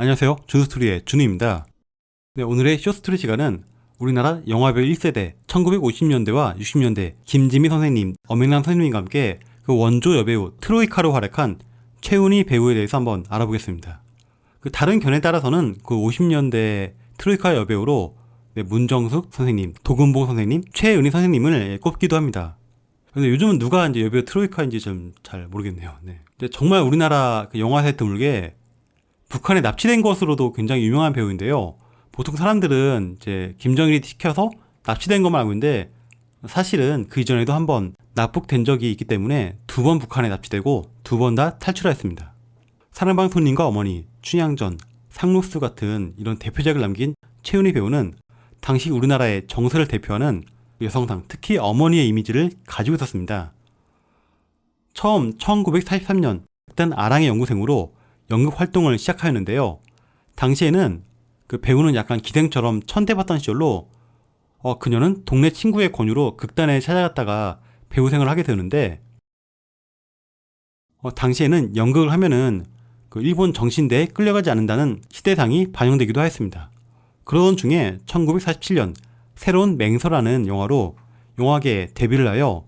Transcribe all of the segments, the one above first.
안녕하세요. 준스토리의 준우입니다. 네, 오늘의 쇼스토리 시간은 우리나라 영화배우 1세대 1950년대와 60년대 김지미 선생님, 엄영란 선생님과 함께 그 원조 여배우 트로이카로 활약한 최은희 배우에 대해서 한번 알아보겠습니다. 그 다른 견해에 따라서는 그 50년대 트로이카 여배우로 네, 문정숙 선생님, 도금봉 선생님, 최은희 선생님을 꼽기도 합니다. 근데 요즘은 누가 이제 여배우 트로이카인지 좀 잘 모르겠네요. 네. 정말 우리나라 그 영화사에 드물게 북한에 납치된 것으로도 굉장히 유명한 배우인데요. 보통 사람들은 이제 김정일이 시켜서 납치된 것만 알고 있는데 사실은 그 이전에도 한 번 납북된 적이 있기 때문에 두 번 북한에 납치되고 두 번 다 탈출하였습니다. 사랑방 손님과 어머니, 춘향전, 상록수 같은 이런 대표작을 남긴 최은희 배우는 당시 우리나라의 정서를 대표하는 여성상, 특히 어머니의 이미지를 가지고 있었습니다. 처음 1943년 일단 아랑의 연구생으로 연극 활동을 시작하였는데요. 당시에는 그 배우는 약간 기생처럼 천대받던 시절로 어, 그녀는 동네 친구의 권유로 극단에 찾아갔다가 배우생을 하게 되는데 어, 당시에는 연극을 하면은 그 일본 정신대에 끌려가지 않는다는 시대상이 반영되기도 하였습니다. 그러던 중에 1947년 새로운 맹서라는 영화로 영화계에 데뷔를 하여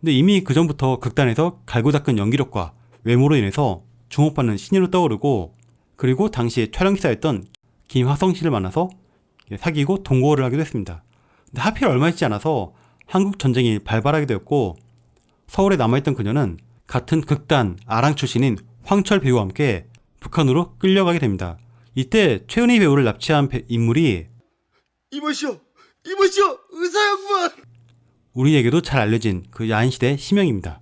근데 이미 그 전부터 극단에서 갈고 닦은 연기력과 외모로 인해서 주목받는 신인으로 떠오르고 그리고 당시에 촬영 기사였던 김화성 씨를 만나서 사귀고 동거를 하기도 했습니다. 근데 하필 얼마 있지 않아서 한국 전쟁이 발발하게 되었고 서울에 남아있던 그녀는 같은 극단 아랑 출신인 황철 배우와 함께 북한으로 끌려가게 됩니다. 이때 최은희 배우를 납치한 배- 인물이 이보시오, 이보시오, 의사 양반. 우리에게도 잘 알려진 그 야인시대 심영입니다.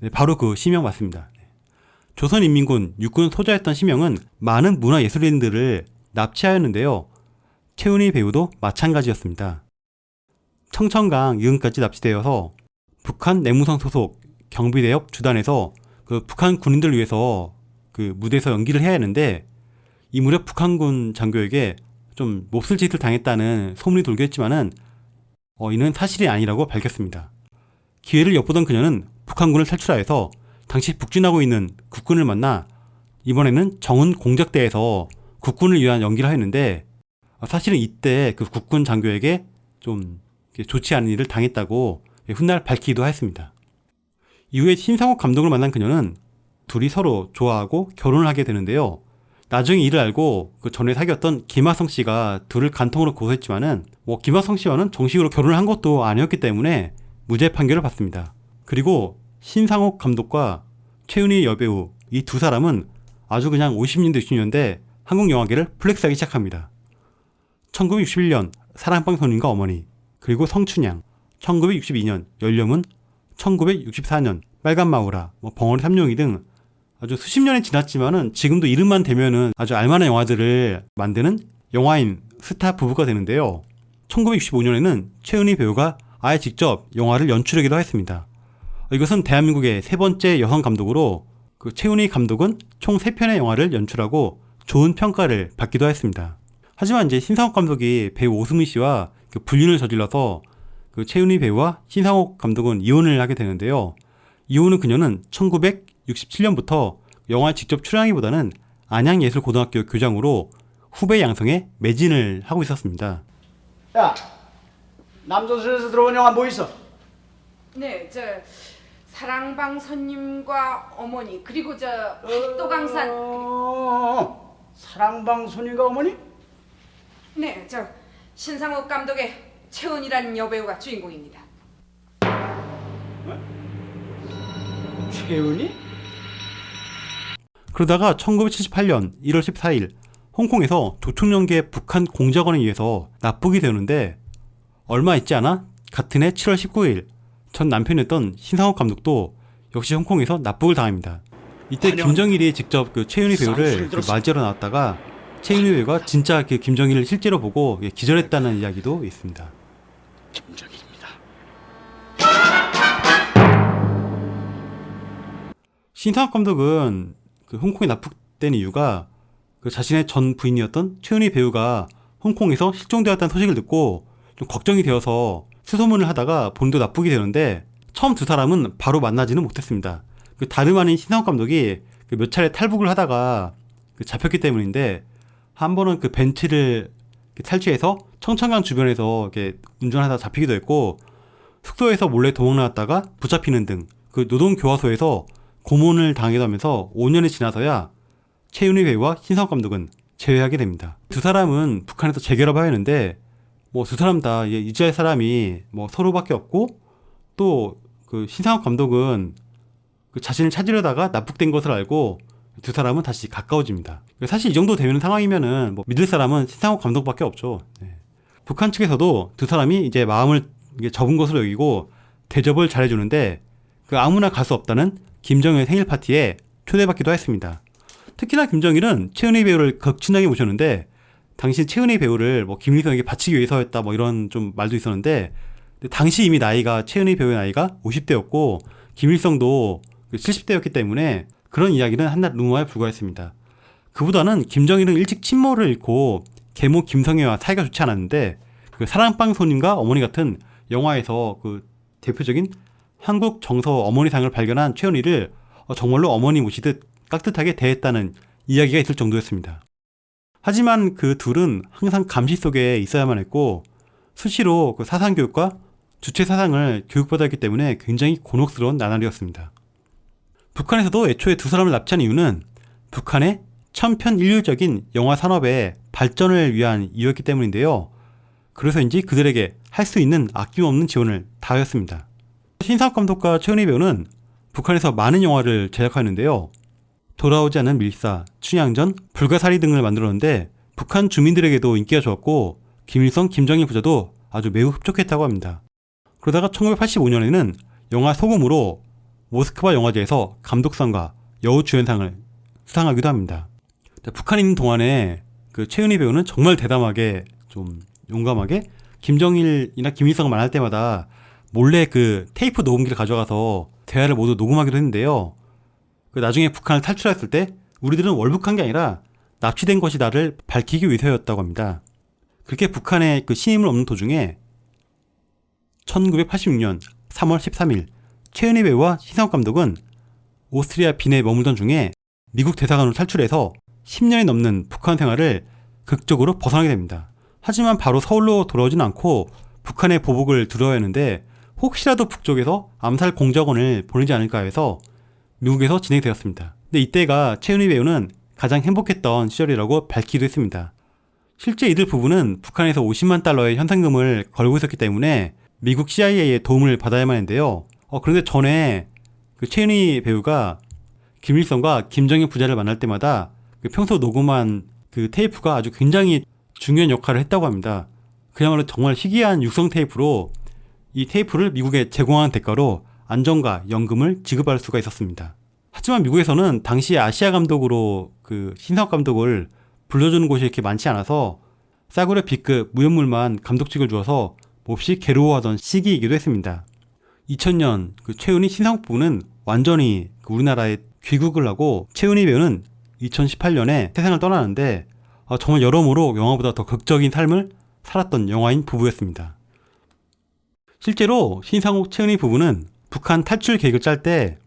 네, 바로 그 심영 맞습니다. 네. 조선인민군 육군 소자였던 심영은 많은 문화예술인들을 납치하였는데요. 최은희 배우도 마찬가지였습니다. 청천강 이은까지 납치되어서 북한 내무성 소속 경비대역 주단에서 그 북한 군인들을 위해서 그 무대에서 연기를 해야 하는데 이 무렵 북한군 장교에게 좀 몹쓸 짓을 당했다는 소문이 돌게 했지만은 어, 이는 사실이 아니라고 밝혔습니다. 기회를 엿보던 그녀는 북한군을 탈출하여서 당시 북진하고 있는 국군을 만나 이번에는 정은 공작대에서 국군을 위한 연기를 어, 사실은 이때 그 국군 장교에게 좀 좋지 않은 일을 당했다고 훗날 밝히기도 하였습니다. 이후에 신상욱 감독을 만난 그녀는 둘이 서로 좋아하고 결혼을 하게 되는데요. 나중에 이를 알고 그 전에 사귀었던 김하성 씨가 둘을 간통으로 고소했지만은 뭐 김하성 씨와는 정식으로 결혼을 한 것도 아니었기 때문에 무죄 판결을 받습니다. 그리고 신상옥 감독과 최은희 여배우 이 두 사람은 아주 그냥 50년대 60년대 한국 영화계를 플렉스하기 시작합니다. 1961년 사랑방 손님과 어머니 그리고 성춘향 1962년 연령은 1964년 빨간 마우라 뭐 벙어리 삼룡이 등 아주 수십 년이 지났지만은 지금도 이름만 대면은 아주 알만한 영화들을 만드는 영화인 스타 부부가 되는데요. 1965년에는 최은희 배우가 아예 직접 영화를 연출하기도 했습니다. 이것은 대한민국의 세 번째 여성 감독으로 그 최은희 감독은 총 3편의 영화를 연출하고 좋은 평가를 받기도 했습니다. 하지만 이제 신상옥 감독이 배우 오승민 씨와 그 불륜을 저질러서 그 최은희 배우와 신상옥 감독은 이혼을 하게 되는데요. 이혼 후 그녀는 1967년부터 영화에 직접 출연하기보다는 안양예술고등학교 교장으로 후배 양성에 매진을 하고 있었습니다. 야, 남조선에서 들어온 영화 뭐 있어? 네, 저 사랑방 손님과 어머니 그리고 저 팔도강산 어, 사랑방 손님과 어머니? 네, 저 신상욱 감독의 최은이라는 여배우가 주인공입니다. 최은이? 그러다가 1978년 1월 14일 홍콩에서 조총련계 북한 공작원에 의해서 납북이 되는데 얼마 있지 않아 같은 해 7월 19일 전 남편이었던 신상욱 감독도 역시 홍콩에서 납북을 당합니다. 이때. 김정일이 직접 그 최윤희 배우를 그. 맞이하러 나왔다가 최윤희 배우가 진짜 그 김정일을 실제로 보고 예, 기절했다는 이야기도 있습니다. 김정일입니다. 신상욱 감독은 그 홍콩에 납북된 이유가 그 자신의 전 부인이었던 최은희 배우가 홍콩에서 실종되었다는 소식을 듣고 좀 걱정이 되어서 수소문을 하다가 본도 납북이 되는데 처음 두 사람은 바로 만나지는 못했습니다. 그 다름 아닌 신상욱 감독이 그 몇 차례 탈북을 하다가 그 잡혔기 때문인데 한 번은 그 벤츠를 탈취해서 청천강 주변에서 이렇게 운전하다 잡히기도 했고 숙소에서 몰래 도망 나왔다가 붙잡히는 등 그 노동 교화소에서 고문을 당하기도 하면서 5년이 지나서야 최윤희 배우와 신성 감독은 재회하게 됩니다. 두 사람은 북한에서 재결합을 하였는데 뭐 두 사람 다 유지할 사람이 뭐 서로밖에 없고 또 그 신상욱 감독은 그 자신을 찾으려다가 납북된 것을 알고 두 사람은 다시 가까워집니다. 사실 이 정도 되는 상황이면은 뭐 믿을 사람은 신상욱 감독밖에 없죠. 네. 북한 측에서도 두 사람이 이제 마음을 접은 것으로 여기고 대접을 잘해주는데 그 아무나 갈 수 없다는 김정일 생일 파티에 초대받기도 했습니다. 특히나 김정일은 최은희 배우를 극진하게 모셨는데 당시 최은희 배우를 뭐 김일성에게 바치기 위해서였다 뭐 이런 좀 말도 있었는데 당시 이미 나이가 최은희 배우의 나이가 50대였고 김일성도 70대였기 때문에 그런 이야기는 한낱 루머에 불과했습니다. 그보다는 김정일은 일찍 친모를 잃고 계모 김성애와 사이가 좋지 않았는데 그 사랑방 손님과 어머니 같은 영화에서 그 대표적인 한국 정서 어머니상을 발견한 최은희를 어, 정말로 어머니 모시듯 깍듯하게 대했다는 이야기가 있을 정도였습니다. 하지만 그 둘은 항상 감시 속에 있어야만 했고 수시로 그 사상 교육과 주체 사상을 교육받았기 때문에 굉장히 곤혹스러운 나날이었습니다. 북한에서도 애초에 두 사람을 납치한 이유는 북한의 천편일률적인 영화 산업의 발전을 위한 이유였기 때문인데요. 그래서인지 그들에게 할 수 있는 아낌없는 지원을 다하였습니다. 신상 감독과 최은희 배우는 북한에서 많은 영화를 제작하는데요. 돌아오지 않은 밀사, 춘향전, 불가사리 등을 만들었는데 북한 주민들에게도 인기가 좋았고 김일성, 김정일 부자도 아주 매우 흡족했다고 합니다. 그러다가 1985년에는 영화 소금으로 모스크바 영화제에서 감독상과 여우주연상을 수상하기도 합니다. 북한에 있는 동안에 그 최은희 배우는 정말 대담하게 좀 용감하게 김정일이나 김일성을 만날 때마다 몰래 그 테이프 녹음기를 가져가서 대화를 모두 녹음하기도 했는데요. 그 나중에 북한을 탈출했을 때 우리들은 월북한 게 아니라 납치된 것이다를 밝히기 위해서였다고 합니다. 그렇게 북한에 그 신임을 얻는 도중에 1986년 3월 13일 최은희 배우와 신상욱 감독은 오스트리아 빈에 머물던 중에 미국 대사관으로 탈출해서 10년이 넘는 북한 생활을 극적으로 벗어나게 됩니다. 하지만 바로 서울로 돌아오진 않고 북한의 보복을 하는데 혹시라도 북쪽에서 암살 공작원을 보내지 않을까 해서 미국에서 진행되었습니다. 근데 이때가 최은희 배우는 가장 행복했던 시절이라고 밝히기도 했습니다. 실제 이들 부부는 북한에서 50만 달러의 현상금을 걸고 있었기 때문에 미국 CIA의 도움을 받아야만 했는데요. 어, 그런데 전에 그 최은희 배우가 김일성과 김정일 부자를 만날 때마다 그 평소 녹음한 그 테이프가 아주 굉장히 중요한 역할을 했다고 합니다. 그야말로 정말 희귀한 육성 테이프로 이 테이프를 미국에 제공한 대가로 안정과 연금을 지급할 수가 있었습니다. 하지만 미국에서는 당시 아시아 감독으로 그 신석 감독을 불러주는 곳이 이렇게 많지 않아서 싸구려 B급 무연물만 감독직을 주어서 몹시 괴로워하던 시기이기도 했습니다. 2000년 그 최은희 신상욱 부부는 완전히 그 우리나라에 귀국을 하고 최은희 배우는 2018년에 세상을 떠나는데 어, 정말 여러모로 영화보다 더 극적인 삶을 살았던 영화인 부부였습니다. 실제로 신상욱 최은희 부부는 북한 탈출 계획을 짤 때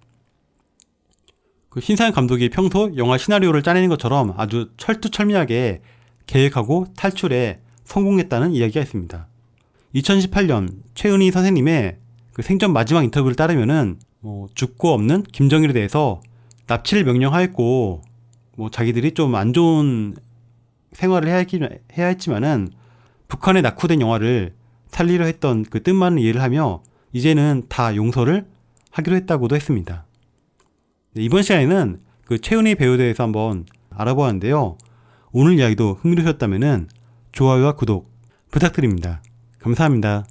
그 신상욱 감독이 평소 영화 시나리오를 짜내는 것처럼 아주 철두철미하게 계획하고 탈출에 성공했다는 이야기가 있습니다. 2018년 최은희 선생님의 그 생전 마지막 인터뷰를 따르면은 뭐 죽고 없는 김정일에 대해서 납치를 명령하였고 뭐 자기들이 좀 안 좋은 생활을 해야, 했기, 해야 했지만은 북한에 낙후된 영화를 살리려 했던 그 뜻만을 이해를 하며 이제는 다 용서를 하기로 했다고도 했습니다. 네, 이번 시간에는 그 최은희 배우에 대해서 한번 알아보았는데요. 오늘 이야기도 흥미로우셨다면 좋아요와 구독 부탁드립니다. 감사합니다.